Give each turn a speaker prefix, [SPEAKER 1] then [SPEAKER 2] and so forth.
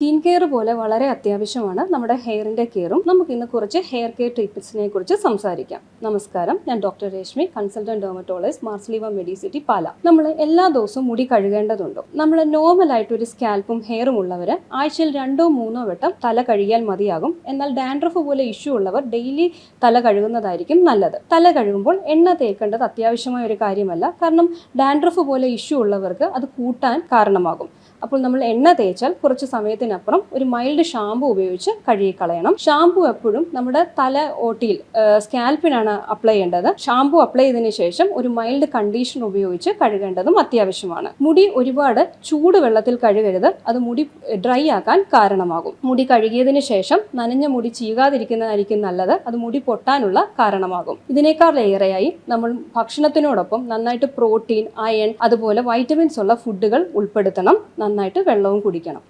[SPEAKER 1] Skin care പോലെ വളരെ അത്യാവശ്യമാണ് നമ്മുടെ ഹെയറിന്റെ കെയറും. നമുക്ക് ഇന്ന് കുറച്ച് ഹെയർ കെയർ ട്രീറ്റ്മെന്റ്സിനെ കുറിച്ച് സംസാരിക്കാം. നമസ്കാരം. ഞാൻ doctor Reshmi consultant dermatologist Mar Sleeva Medicity Pala. നമ്മൾ എല്ലാ ദിവസവും മുടി കഴുകേണ്ടതുണ്ടോ. നമ്മൾ നോർമൽ ആയിട്ട് ഒരു സ്കാൽപ്പും ഹെയറും ഉള്ളവർ ആഴ്ചയിൽ രണ്ടോ മൂന്നോ വട്ടം തല കഴുകിയാൽ മതിയാകും. എന്നാൽ ഡാൻഡ്രഫ് പോലെ ഇഷ്യൂ ഉള്ളവർ ഡെയിലി തല കഴുകുന്നതായിരിക്കും നല്ലത്. തല കഴുകുമ്പോൾ എണ്ണ തേക്കേണ്ടത് അത്യാവശ്യമായ ഒരു കാര്യമല്ല. കാരണം ഡാൻഡ്രഫ് പോലെ ഇഷ്യൂ ഉള്ളവർക്ക് അത് കൂട്ടാൻ കാരണമാകും. അപ്പോൾ നമ്മൾ എണ്ണ തേച്ചാൽ കുറച്ച് സമയത്തിനപ്പുറം ഒരു മൈൽഡ് ഷാമ്പു ഉപയോഗിച്ച് കഴുകിക്കളയണം. ഷാമ്പു എപ്പോഴും നമ്മുടെ തല ഓട്ടിയിൽ സ്കാൽപ്പിനാണ് അപ്ലൈ ചെയ്യേണ്ടത്. ഷാമ്പു അപ്ലൈ ചെയ്തതിനു ശേഷം ഒരു മൈൽഡ് കണ്ടീഷണർ ഉപയോഗിച്ച് കഴുകേണ്ടതും അത്യാവശ്യമാണ്. മുടി ഒരുപാട് ചൂട് വെള്ളത്തിൽ കഴുകരുത്. അത് മുടി ഡ്രൈ ആക്കാൻ കാരണമാകും. മുടി കഴുകിയതിനു ശേഷം നനഞ്ഞ മുടി ചീകാതിരിക്കുന്നതായിരിക്കും നല്ലത്. അത് മുടി പൊട്ടാനുള്ള കാരണമാകും. ഇതിനേക്കാൾ ഏറെയായി നമ്മൾ ഭക്ഷണത്തിനോടൊപ്പം നന്നായിട്ട് പ്രോട്ടീൻ അയൺ അതുപോലെ വൈറ്റമിൻസ് ഉള്ള ഫുഡുകൾ ഉൾപ്പെടുത്തണം. നന്നായിട്ട് വെള്ളവും കുടിക്കണം.